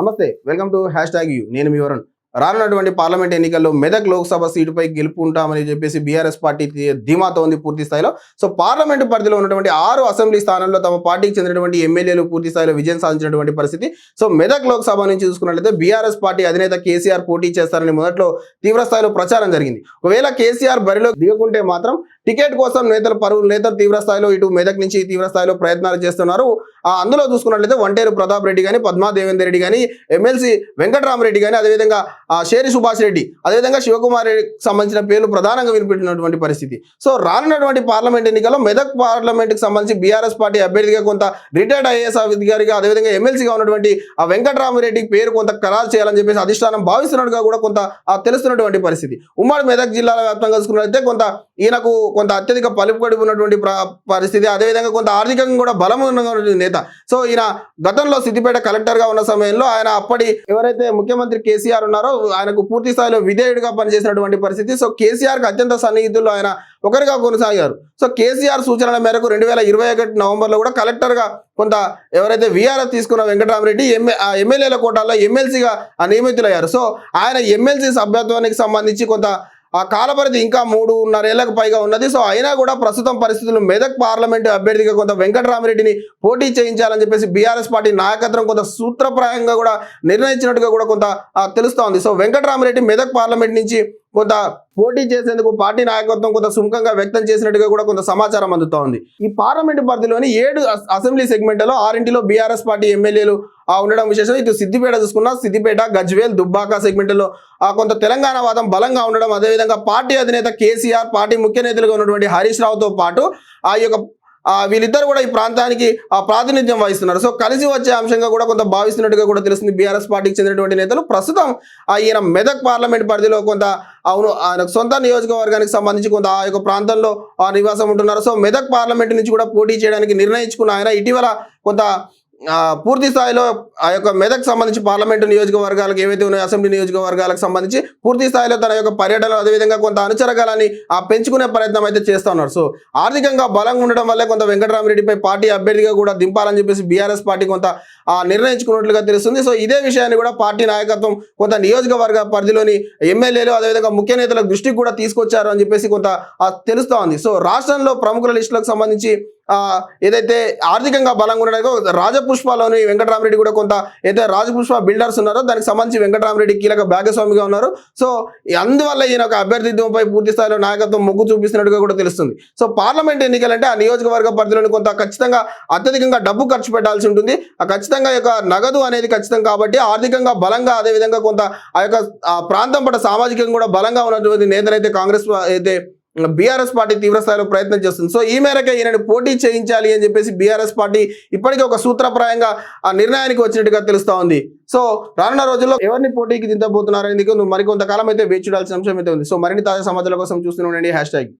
నమస్తే welcome to hashtag you. నేను మీ వరుణ్. రానున్నటువంటి పార్లమెంట్ ఎన్నికల్లో మెదక్ లోక్సభ సీటుపై గెలుపుంటామని చెప్పేసి బీఆర్ఎస్ పార్టీ ధీమాతో ఉంది పూర్తి స్థాయిలో. సో పార్లమెంట్ పరిధిలో ఉన్నటువంటి ఆరు అసెంబ్లీ స్థానాల్లో తమ పార్టీకి చెందినటువంటి ఎమ్మెల్యేలు పూర్తి స్థాయిలో విజయం సాధించినటువంటి పరిస్థితి. సో మెదక్ లోక్సభ నుంచి చూసుకున్నట్లయితే బీఆర్ఎస్ పార్టీ అధినేత కేసీఆర్ పోటీ చేస్తారని మొదట్లో తీవ్ర స్థాయిలో ప్రచారం జరిగింది. ఒకవేళ కేసీఆర్ బరిలో దిగకుంటే మాత్రం టికెట్ కోసం నేతలు పరువు నేతలు తీవ్ర స్థాయిలో ఇటు మెదక్ నుంచి తీవ్ర స్థాయిలో ప్రయత్నాలు చేస్తున్నారు. అందులో చూసుకున్నట్లయితే వంటేరు ప్రతాప్ రెడ్డి కానీ పద్మా దేవేందర్ రెడ్డి కానీ ఎమ్మెల్సీ వెంకటరామరెడ్డి కానీ అదేవిధంగా షేరి సుభాష్ రెడ్డి అదేవిధంగా శివకుమార్ రెడ్డికి సంబంధించిన పేర్లు ప్రధానంగా వినిపించినటువంటి పరిస్థితి. సో రానున్నటువంటి పార్లమెంట్ ఎన్నికల్లో మెదక్ పార్లమెంట్కి సంబంధించి బీఆర్ఎస్ పార్టీ అభ్యర్థిగా కొంత రిటైర్డ్ ఐఏఎస్ అధికారిగా అదేవిధంగా ఎమ్మెల్సీగా ఉన్నటువంటి ఆ వెంకటరామరెడ్డి పేరు కొంత ఖరారు చేయాలని చెప్పేసి అధిష్టానం భావిస్తున్నట్టుగా కూడా కొంత తెలుస్తున్నటువంటి పరిస్థితి. ఉమ్మడి మెదక్ జిల్లాల వ్యాప్తంగా చూసుకున్నట్లయితే కొంత ఈయనకు కొంత అత్యధిక పలుకుబడి ఉన్నటువంటి పరిస్థితి అదేవిధంగా కొంత ఆర్థికంగా కూడా బలం ఉన్నటువంటి నేత. సో ఈయన గతంలో సిద్దిపేట కలెక్టర్గా ఉన్న సమయంలో ఆయన అప్పటి ఎవరైతే ముఖ్యమంత్రి కేసీఆర్ ఉన్నారో ఆయనకు పూర్తి స్థాయిలో విధేయుడిగా పనిచేసినటువంటి పరిస్థితి. సో కేసీఆర్కి అత్యంత సన్నిహితుల్లో ఆయన ఒకరిగా కొనసాగారు. సో కేసీఆర్ సూచనల మేరకు రెండు వేల ఇరవై ఒకటి నవంబర్లో కూడా కలెక్టర్గా కొంత ఎవరైతే వీఆర్ఎఫ్ తీసుకున్న వెంకటరామరెడ్డి ఎంఏ ఆ ఎమ్మెల్యేల కోటాల్లో ఎమ్మెల్సీగా నియమితులయ్యారు. సో ఆయన ఎమ్మెల్సీ సభ్యత్వానికి సంబంధించి కొంత ఆ కాలపరిధి ఇంకా మూడున్నరేళ్ళకు పైగా ఉన్నది. సో అయినా కూడా ప్రస్తుతం పరిస్థితులు మెదక్ పార్లమెంటు అభ్యర్థిగా కొంత వెంకటరామరెడ్డిని పోటీ చేయించాలని చెప్పేసి బీఆర్ఎస్ పార్టీ నాయకత్వం కొంత సూత్రప్రాయంగా కూడా నిర్ణయించినట్టుగా కూడా కొంత తెలుస్తోంది సో వెంకటరామరెడ్డి మెదక్ పార్లమెంట్ నుంచి కొంత పోటీ చేసేందుకు పార్టీ నాయకత్వం కొంత సుముఖంగా వ్యక్తం చేసినట్టుగా కూడా కొంత సమాచారం అందుతా ఉంది ఈ పార్లమెంటు పరిధిలోని ఏడు అసెంబ్లీ సెగ్మెంట్లలో ఆరింటిలో బీఆర్ఎస్ పార్టీ ఎమ్మెల్యేలు ఆ ఉండడం విశేషం. ఇటు సిద్దిపేట చూసుకున్నా సిద్దిపేట గజ్వేల్ దుబ్బాక సెగ్మెంట్లో ఆ కొంత తెలంగాణ వాదం బలంగా ఉండడం అదేవిధంగా పార్టీ అధినేత కేసీఆర్ పార్టీ ముఖ్య నేతలుగా ఉన్నటువంటి హరీష్ రావుతో పాటు ఆ యొక్క వీళ్ళిద్దరు కూడా ఈ ప్రాంతానికి ఆ ప్రాతినిధ్యం వహిస్తున్నారు. సో కలిసి వచ్చే అంశంగా కూడా కొంత భావిస్తున్నట్టుగా కూడా తెలుస్తుంది బీఆర్ఎస్ పార్టీకి చెందినటువంటి నేతలు. ప్రస్తుతం ఈయన మెదక్ పార్లమెంట్ పరిధిలో కొంత అవును ఆయన సొంత నియోజకవర్గానికి సంబంధించి కొంత ఆ యొక్క ప్రాంతంలో ఆ నివాసం ఉంటున్నారు. సో మెదక్ పార్లమెంట్ నుంచి కూడా పోటీ చేయడానికి నిర్ణయించుకున్న ఆయన. ఇటీవల కొంత పూర్తి స్థాయిలో ఆ యొక్క మెదక్ సంబంధించి పార్లమెంటు నియోజకవర్గాలకు ఏవైతే ఉన్నాయో అసెంబ్లీ నియోజకవర్గాలకు సంబంధించి పూర్తి స్థాయిలో తన యొక్క పర్యటన అదేవిధంగా కొంత అనుచరగాలని ఆ పెంచుకునే ప్రయత్నం అయితే చేస్తా ఉన్నారు. సో ఆర్థికంగా బలంగా ఉండడం వల్లే కొంత వెంకటరామరెడ్డిపై పార్టీ అభ్యర్థిగా కూడా దింపాలని చెప్పేసి బీఆర్ఎస్ పార్టీ కొంత ఆ, నిర్ణయించుకున్నట్లుగా తెలుస్తుంది. సో ఇదే విషయాన్ని కూడా పార్టీ నాయకత్వం కొంత నియోజకవర్గ పరిధిలోని ఎమ్మెల్యేలు అదేవిధంగా ముఖ్య నేతల దృష్టికి కూడా తీసుకొచ్చారు అని చెప్పేసి కొంత ఆ, తెలుస్తా ఉంది. సో రాష్ట్రంలో ప్రముఖుల లిస్టులకు సంబంధించి ఏదైతే ఆర్థికంగా బలంగా ఉండడానికి రాజపుష్పలోని వెంకటరామరెడ్డి కూడా కొంత ఏదైతే రాజపుష్ప బిల్డర్స్ ఉన్నారో దానికి సంబంధించి వెంకటరామరెడ్డి కీలక భాగస్వామిగా ఉన్నారు. సో అందువల్ల ఈయన ఒక అభ్యర్థిత్వంపై పూర్తి స్థాయిలో నాయకత్వం మొగ్గు చూపిస్తున్నట్టుగా కూడా తెలుస్తుంది. సో పార్లమెంట్ ఎన్నికలంటే ఆ నియోజకవర్గ పరిధిలోని కొంత ఖచ్చితంగా అత్యధికంగా డబ్బు ఖర్చు పెట్టాల్సి ఉంటుంది. ఆ ఖచ్చితంగా ఈ యొక్క నగదు అనేది ఖచ్చితం కాబట్టి ఆర్థికంగా బలంగా అదేవిధంగా కొంత ఆ యొక్క ఆ ప్రాంతం పట్ల సామాజికంగా కూడా బలంగా ఉన్నటువంటి నేతలైతే కాంగ్రెస్ అయితే బీఆర్ఎస్ పార్టీ తీవ్రస్థాయిలో ప్రయత్నం చేస్తుంది. సో ఈ మేరకే ఈయనని పోటీ చేయించాలి అని చెప్పేసి బీఆర్ఎస్ పార్టీ ఇప్పటికే ఒక సూత్రప్రాయంగా ఆ నిర్ణయానికి వచ్చినట్టుగా తెలుస్తా ఉంది. సో రానున్న రోజుల్లో ఎవరిని పోటీకి దించబోతున్నారనేందుకు మరికొంతకాలం అయితే వేచి చూడాల్సిన అంశం అయితే ఉంది. సో మరిన్ని తాజా సమాచారాల కోసం చూస్తూనే ఉండండి. Hash tag.